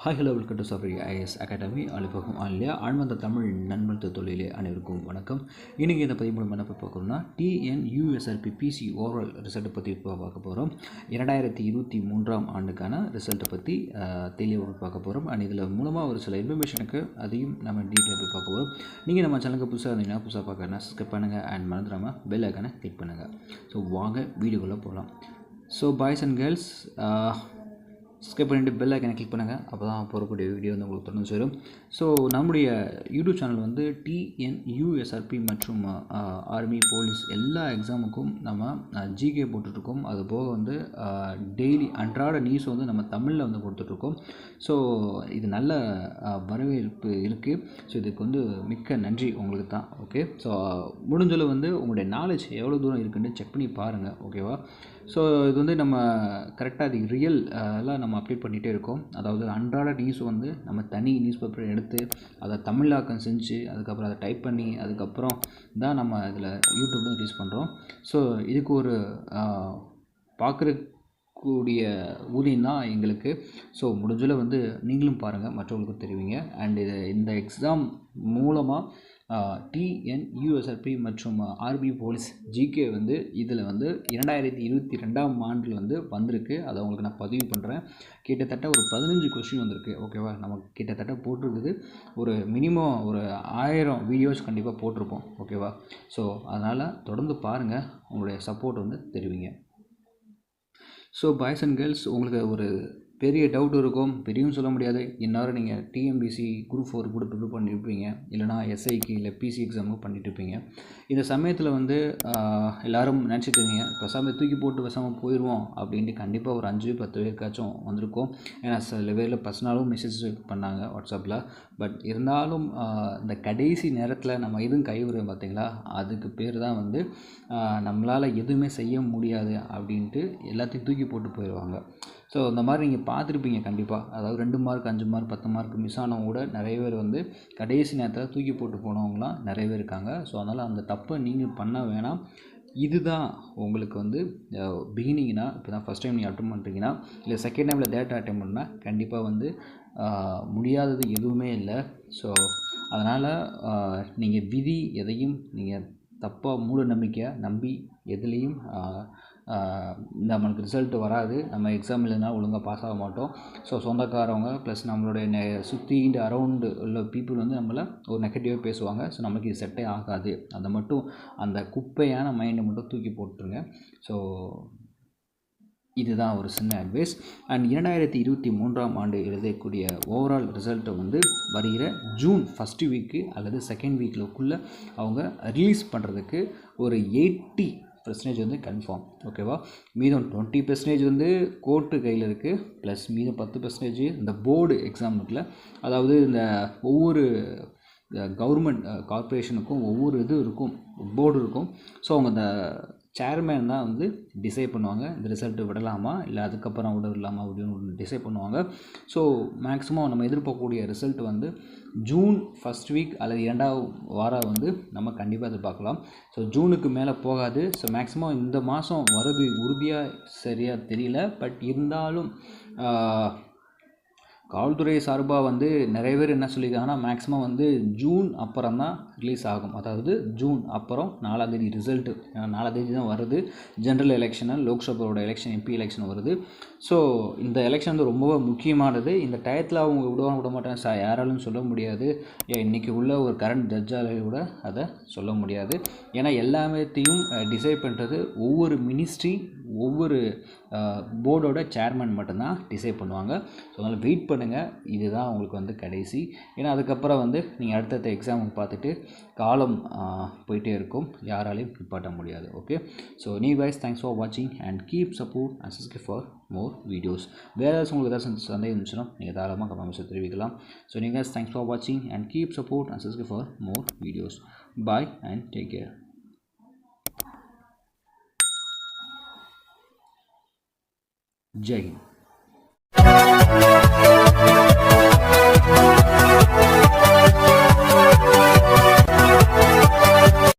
Hi hello welcome to Safari IAS academy அலுவலகம் ஆன்லையா ஆழ்மந்த தமிழ் நண்பர்த்த தொழிலே அனைவருக்கும் வணக்கம். இன்றைக்கி இந்த பதிவு மூலம் என்ன பார்க்குறோம்னா டிஎன்யூஎஸ்ஆர்பி பிசி ஓவரால் ரிசல்ட்டை பற்றி இப்போ பார்க்க போகிறோம் இரண்டாயிரத்தி இருபத்தி மூன்றாம் ஆண்டுக்கான ரிசல்ட்டை பற்றி தெளிவாக பார்க்க போகிறோம் அண்ட் இதில் மூலமாக ஒரு சில இன்ஃபர்மேஷனுக்கு அதையும் நம்ம டீட்டெயில் போய் பார்க்க போகிறோம் நீங்கள் நம்ம சேனலுக்கு புதுசாக இருந்தீங்கன்னா புதுசாக பார்க்கறனா சப்ஸ்கிரைப் பண்ணுங்கள் அண்ட் மறந்துடாமல் பெல் ஐக்கானை கிளிக் பண்ணுங்கள் ஸோ வாங்க வீடியோக்குள்ளே போகலாம் so boys and girls subscribe பண்ணிட்டு பெல் ஐக்கனை கிளிக் பண்ணுங்கள் அப்போ தான் போகக்கூடிய வீடியோ வந்து உங்களுக்கு தொடர்ந்து சேரும். ஸோ நம்முடைய யூடியூப் சேனல் வந்து டிஎன்யூஎஸ்ஆர்பி மற்றும் ஆர்மி போலீஸ் எல்லா எக்ஸாமுக்கும் நம்ம ஜிகே போட்டுட்ருக்கோம். அது போக வந்து டெய்லி அன்றாட நியூஸ் வந்து நம்ம தமிழில் வந்து கொடுத்துட்ருக்கோம். ஸோ இது நல்ல வரவேற்பு இருக்குது ஸோ இதுக்கு வந்து மிக்க நன்றி உங்களுக்கு தான். ஓகே ஸோ முடிஞ்சளவு வந்து உங்களுடைய நாலேஜ் எவ்வளோ தூரம் இருக்குன்னு செக் பண்ணி பாருங்கள் ஓகேவா ஸோ இது வந்து நம்ம கரெக்டாக அது ரியல் எல்லாம் நம்ம நம்ம அப்டேட் பண்ணிகிட்டே இருக்கோம். அதாவது அன்றாட நியூஸ் வந்து நம்ம தனி நியூஸ் பேப்பர் எடுத்து அதை தமிழாக்கம் செஞ்சு அதுக்கப்புறம் அதை டைப் பண்ணி அதுக்கப்புறம் தான் நம்ம இதில் யூடியூப் ரிலீஸ் பண்ணுறோம் ஸோ இதுக்கு ஒரு பார்க்குற கூடிய ஊதியம் தான் எங்களுக்கு. ஸோ முடிஞ்சளவு வந்து நீங்களும் பாருங்கள் மற்றவங்களுக்கும் தெரிவிங்க. அண்ட் இது இந்த எக்ஸாம் மூலமாக டிஎன் யூஎஸ்ஆர்பி மற்றும் ஆர்பி போலீஸ் ஜிகே வந்து இதில் வந்து இரண்டாயிரத்தி இருபத்தி ரெண்டாம் ஆண்டில் வந்து வந்திருக்கு. அதை உங்களுக்கு நான் பதிவு பண்ணுறேன் கிட்டத்தட்ட ஒரு பதினஞ்சு கொஸ்டின் வந்திருக்கு. ஓகேவா நமக்கு கிட்டத்தட்ட போட்டிருக்குது. ஒரு மினிமம் ஒரு ஆயிரம் வீடியோஸ் கண்டிப்பாக போட்டிருப்போம். ஓகேவா ஸோ அதனால் தொடர்ந்து பாருங்கள் உங்களுடைய சப்போர்ட் வந்து தெரிவிங்க. ஸோ பாய்ஸ் அண்ட் கேர்ள்ஸ் உங்களுக்கு ஒரு பெரிய டவுட் இருக்கும். பெரியவும் சொல்ல முடியாது. இந்நேரம் நீங்கள் டிஎம்பிசி குரூப் ஃபோர் கூட ப்ரிப்பேர் பண்ணியிருப்பீங்க இல்லைனா எஸ்ஐக்கு இல்லை பிசி எக்ஸாமுக்கு பண்ணிட்டுருப்பீங்க. இந்த சமயத்தில் வந்து எல்லோரும் நினச்சிட்டு இருந்தீங்க தூக்கி போட்டு பேசாமல் போயிடுவோம் அப்படின்ட்டு கண்டிப்பாக ஒரு அஞ்சு பத்து பேருக்காச்சும் வந்திருக்கும். ஏன்னா சில பேரில் பர்சனலும் மெசேஜ் பண்ணாங்க வாட்ஸ்அப்பில் பட் இருந்தாலும் இந்த கடைசி நேரத்தில் நம்ம எதுவும் கைவிடுறோம் பார்த்தீங்களா? அதுக்கு பேர் தான் வந்து நம்மளால் எதுவுமே செய்ய முடியாது அப்படின்ட்டு எல்லாத்தையும் தூக்கி போட்டு போயிடுவாங்க ஸோ இந்த மாதிரி நீங்கள் பார்த்துருப்பீங்க கண்டிப்பாக அதாவது ரெண்டு மார்க் அஞ்சு மார்க் பத்து மார்க் மிஸ் ஆனவங்க கூட நிறைய பேர் வந்து கடைசி நேரத்தில் தூக்கி போட்டு போனவங்களாம் நிறைய பேர் இருக்காங்க. ஸோ அதனால் அந்த தப்பை நீங்கள் பண்ண வேணாம். இதுதான் உங்களுக்கு வந்து பிகினிங்னா இப்போ தான் ஃபஸ்ட் டைம் நீங்கள் அட்டம் பண்ணுறீங்கன்னா இல்லை செகண்ட் டைமில் டேட்டா அட்டம் பண்ணால் கண்டிப்பாக வந்து முடியாதது எதுவுமே இல்லை. ஸோ அதனால் நீங்கள் விதி எதையும் நீங்கள் தப்பாக மூட நம்பிக்கையாக நம்பி எதுலேயும் நம்மளுக்கு ரிசல்ட் வராது. நம்ம எக்ஸாம் இல்லைனா ஒழுங்காக பாஸ் ஆக மாட்டோம். ஸோ சொந்தக்காரவங்க ப்ளஸ் நம்மளுடைய நெ சுற்றி அரௌண்டு உள்ள பீப்புள் வந்து நம்மளை ஒரு நெகட்டிவாக பேசுவாங்க. ஸோ நமக்கு இது செட்டே ஆகாது. அதை மட்டும் அந்த குப்பையான மைண்டை மட்டும் தூக்கி போட்டுருங்க. ஸோ இதுதான் ஒரு சின்ன அட்வைஸ் அண்ட் இரண்டாயிரத்தி இருபத்தி மூன்றாம் ஆண்டு எழுதக்கூடிய ஓவரால் ரிசல்ட்டை வந்து வருகிற ஜூன் ஃபஸ்ட்டு வீக்கு அல்லது செகண்ட் வீக்கில் அவங்க ரிலீஸ் பண்ணுறதுக்கு ஒரு எயிட்டி பர்சன்டேஜ் வந்து கன்ஃபார்ம் ஓகேவா மீதம் டுவெண்ட்டி பர்சன்டேஜ் வந்து கோர்ட்டு கையில் இருக்குது ப்ளஸ் மீதம் பத்து பர்சன்டேஜ் இந்த போர்டு எக்ஸாம் இருக்குல்ல அதாவது இந்த ஒவ்வொரு கவர்மெண்ட் கார்ப்பரேஷனுக்கும் ஒவ்வொரு இது இருக்கும் போர்டு இருக்கும். ஸோ அவங்க அந்த சேர்மேன் தான் வந்து டிசைட் பண்ணுவாங்க. இந்த ரிசல்ட்டு விடலாமா? இல்லை அதுக்கப்புறம் விட விடலாமா அப்படின்னு டிசைட் பண்ணுவாங்க. ஸோ மேக்ஸிமம் நம்ம எதிர்பார்க்கக்கூடிய ரிசல்ட் வந்து ஜூன் ஃபஸ்ட் வீக் அல்லது இரண்டாவது வாரம் வந்து நம்ம கண்டிப்பாக எதிர்பார்க்கலாம். ஸோ ஜூனுக்கு மேலே போகாது. ஸோ மேக்ஸிமம் இந்த மாதம் வரது உறுதியாக சரியாக தெரியல. பட் இருந்தாலும் காவல்துறை சார்பாக வந்து நிறைய பேர் என்ன சொல்லியிருக்காங்கன்னா மேக்ஸிமம் வந்து ஜூன் அப்புறம் தான் ரிலீஸ் ஆகும். அதாவது ஜூன் அப்புறம் நாலாந்தேதி ரிசல்ட்டு நாலாந்தேதி தான் வருது. ஜென்ரல் எலெக்ஷனு லோக்சபாவோட எலெக்ஷன் எம்பி எலெக்ஷன் வருது. ஸோ இந்த எலெக்ஷன் வந்து ரொம்ப முக்கியமானது. இந்த டயத்தில் அவங்க விடுவாங்க விட மாட்டாங்க. சா யாராலும் சொல்ல முடியாது. இன்றைக்கி உள்ள ஒரு கரண்ட் ஜட்ஜாலே கூட அதை சொல்ல முடியாது. ஏன்னா எல்லாமேத்தையும் டிசைட் பண்ணுறது ஒவ்வொரு மினிஸ்ட்ரி ஒவ்வொரு போர்டோட சேர்மன் மட்டும்தான் டிசைட் பண்ணுவாங்க. ஸோ அதனால் வெயிட் பண்ணுங்கள் இதுதான் உங்களுக்கு வந்து கடைசி ஏன்னா அதுக்கப்புறம் வந்து நீங்கள் அடுத்தடுத்த எக்ஸாமுக்கு பார்த்துட்டு காலம் போயிட்டே இருக்கும் யாராலையும் நிப்பாட்ட முடியாது ஓகே ஸோ நீ வைஸ் தேங்க்ஸ் ஃபார் வாட்சிங் and keep support and subscribe for more videos வேறு ஏதாச்சும் உங்களுக்கு ஏதாச்சும் சந்தேகம் இருந்துச்சுன்னா நீங்கள் தாராளமாக கமெண்ட்ஸில் தெரிவிக்கலாம் ஸோ நீங்கள் தேங்க்ஸ் ஃபார் வாட்சிங் and keep support and subscribe for more videos bye and take care जय हिंद